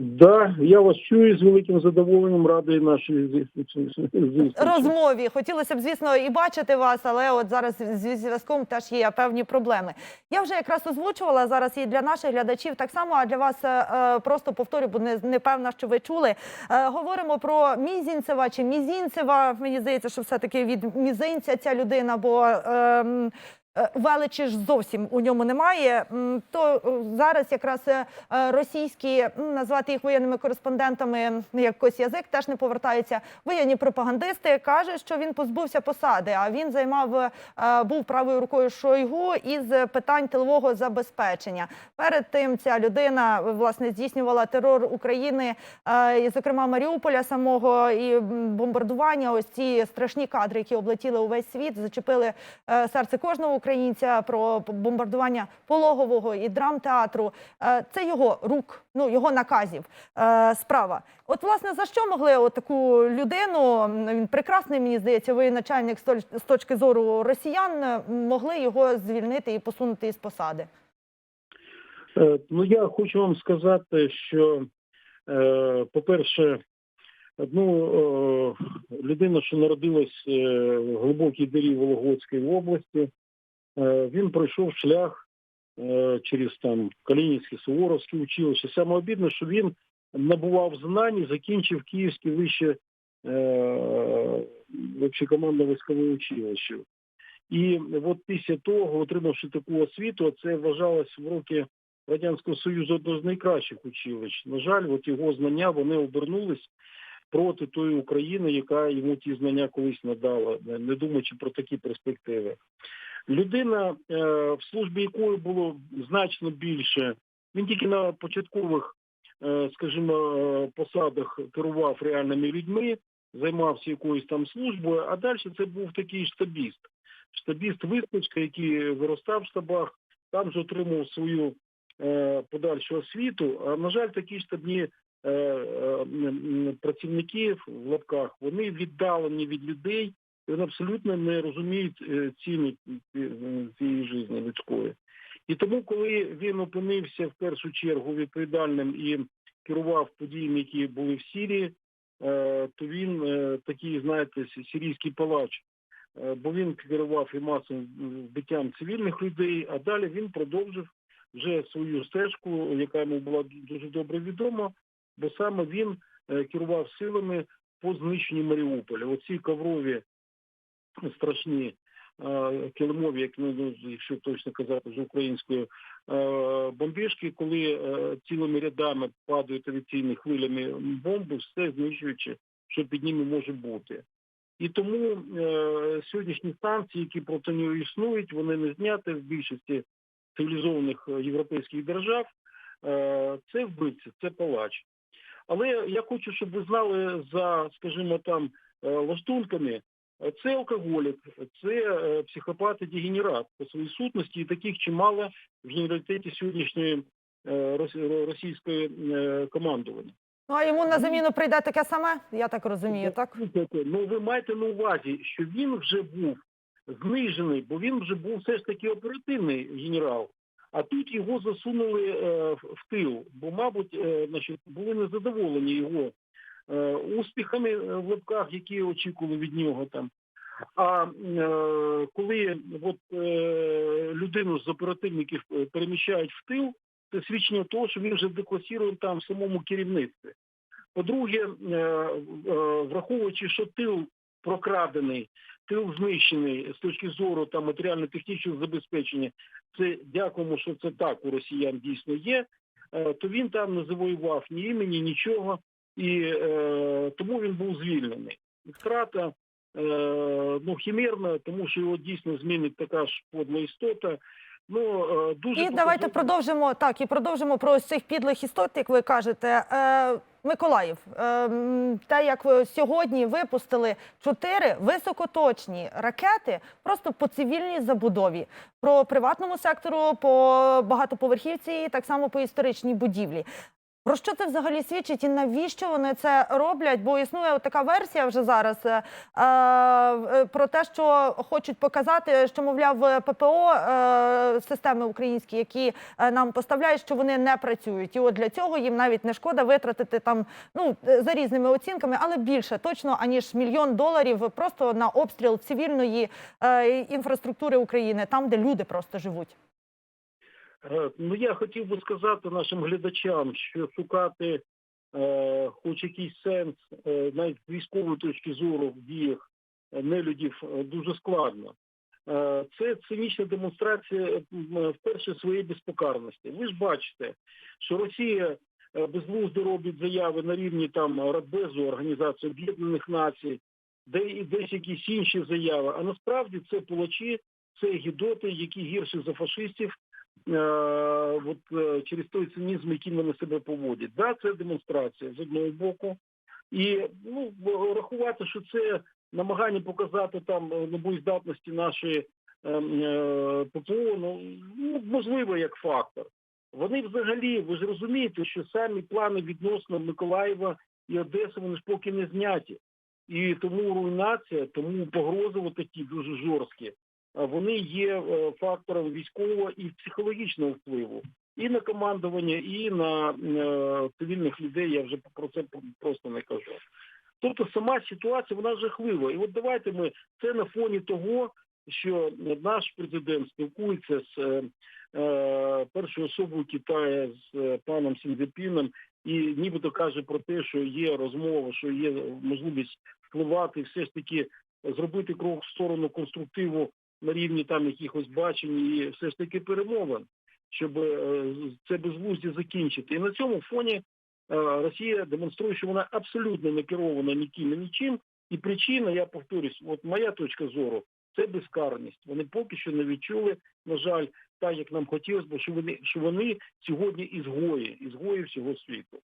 Да, я вас чую з великим задоволенням, радий нашій розмові. Хотілося б, звісно, і бачити вас, але от зараз зі зв'язком теж є певні проблеми. Я вже якраз озвучувала зараз і для наших глядачів так само, а для вас е, е, просто повторю, бо не, не певна, що ви чули. Е, говоримо про Мізінцева чи Мізінцева. Мені здається, що все-таки від мізинця ця людина, бо. ем, Величі ж зовсім у ньому немає. То е, зараз якраз е, е, російські назвати їх воєнними кореспондентами якось язик теж не повертається. Воєнні пропагандисти каже, що він позбувся посади. А він займав е, був правою рукою Шойгу із питань тилового забезпечення. Перед тим ця людина власне здійснювала терор України, е, і, зокрема Маріуполя самого і бомбардування. Ось ці страшні кадри, які облетіли увесь світ, зачепили е, серце кожного українця про бомбардування пологового і драмтеатру. Е, Це його рук, ну його наказів е, справа. От, власне, за що могли от таку людину? Він прекрасний, мені здається, воєначальник з точки зору росіян, е, могли його звільнити і посунути із посади. Ну, я хочу вам сказати, що, по-перше, ну, людина, що народилась в глибокій дирі Вологодської області, він пройшов шлях е, через там Калінівське, Суворовське училище. Саме обідно, що він набував знань і закінчив Київське вище е, общекомандне військове училище. І от після того, отримавши таку освіту, це вважалось в роки Радянського Союзу одне з найкращих училищ. На жаль, от його знання вони обернулись проти тої України, яка йому ті знання колись надала, не думаючи про такі перспективи. Людина, е, в службі якої було значно більше, він тільки на початкових, е, скажімо, посадах керував реальними людьми, займався якоюсь там службою, а далі це був такий штабіст. Штабіст вистачка, який виростав в штабах, там же отримав свою е, подальшу освіту. А на жаль, такі штабні працівники в лапках вони віддалені від людей, і абсолютно не розуміють е, ціни е, цієї житті людської. І тому, коли він опинився в першу чергу відповідальним і керував подіями, які були в Сірії, е, то він е, такий, знаєте, сі- сирійський палач. Е, Бо він керував і масовим вбиттям цивільних людей, а далі він продовжив вже свою стежку, яка йому була дуже добре відома, бо саме він е, керував силами по знищенню Маріуполя. Оці коврові страшні е, килимові, як ну, якщо точно казати вже українською, е, бомбіжки, коли е, цілими рядами падають авіаційними хвилями бомби, все знищуючи, що під ними може бути. І тому сьогоднішні санкції, які проти нього існують, вони не зняті в більшості цивілізованих європейських держав. Це вбивця, це палач. Але я хочу, щоб ви знали за, скажімо, там лаштунками, це алкоголік, це е, психопат і дегенерат по своїй сутності, і таких чимало в генералітеті сьогоднішньої е, російської е, командування. Ну а йому на заміну прийде таке саме, я так розумію, так? Ну ви маєте на увазі, що він вже був знижений, бо він вже був все ж таки оперативний генерал. А тут його засунули в- тил, бо, мабуть, значить, були незадоволені його успіхами е, в лапках, які очікували від нього там. А е, коли от, е, людину з оперативників е, переміщають в тил, це свідчення того, що він вже декласірує там в самому керівництві. По-друге, е, е, враховуючи, що тил прокрадений, тил знищений з точки зору там матеріально-технічного забезпечення, це дякуємо, що це так у росіян дійсно є. е, То він там не завоював ні імені, нічого, і е, тому він був звільнений. Втрата е, ну хімерна, тому що його дійсно змінить така ж подла істота. Ну е, дуже І давайте продовжимо так і продовжимо про ось цих підлих істот, як ви кажете. Е, Миколаїв, е, те, як ви сьогодні випустили чотири високоточні ракети просто по цивільній забудові, про приватному сектору, по багатоповерхівці, і так само по історичній будівлі. Про що це взагалі свідчить і навіщо вони це роблять? Бо існує така версія вже зараз е, е, про те, що хочуть показати, що мовляв ППО е, системи українські, які е, нам поставляють, що вони не працюють. І от для цього їм навіть не шкода витратити там ну е, за різними оцінками, але більше точно аніж мільйон доларів просто на обстріл цивільної е, інфраструктури України, там де люди просто живуть. Е, Ну, я хотів би сказати нашим глядачам, що шукати е, хоч якийсь сенс е, навіть з військової точки зору в діях е, нелюдів е, дуже складно. Е, це цинічна демонстрація вперше своєї безпокарності. Ви ж бачите, що Росія безглуздо робить заяви на рівні там Радбезу, Організації Об'єднаних Націй, де і десь якісь інші заяви. А насправді це палачі, це гідоти, які гірші за фашистів от, е, через той цинізм, яким вони себе поводять. Да, це демонстрація з одного боку. І ну, рахувати, що це намагання показати там е, небоєздатності нашої е, е, ППО, ну, ну, можливо, як фактор. Вони взагалі, ви ж розумієте, що самі плани відносно Миколаєва і Одеси, вони ж поки не зняті. І тому руйнація, тому погрози такі дуже жорсткі, вони є е, фактором військового і психологічного впливу і на командування, і на е, цивільних людей. Я вже про це просто не кажу. Тобто сама ситуація вона жахлива. І от давайте ми це на фоні того, що наш президент спілкується з е, е, першою особою Китаю з е, паном Сінзепіном, і нібито каже про те, що є розмова, що є можливість впливати, все ж таки зробити крок в сторону конструктиву на рівні там якихось бачень і все ж таки перемовин, щоб е, це безглуздя закінчити. І на цьому фоні е, Росія демонструє, що вона абсолютно не керована ніким і нічим. І причина, я повторюсь, от моя точка зору, це безкарність. Вони поки що не відчули, на жаль, так як нам хотілося б, що вони що вони сьогодні ізгої, ізгої всього світу.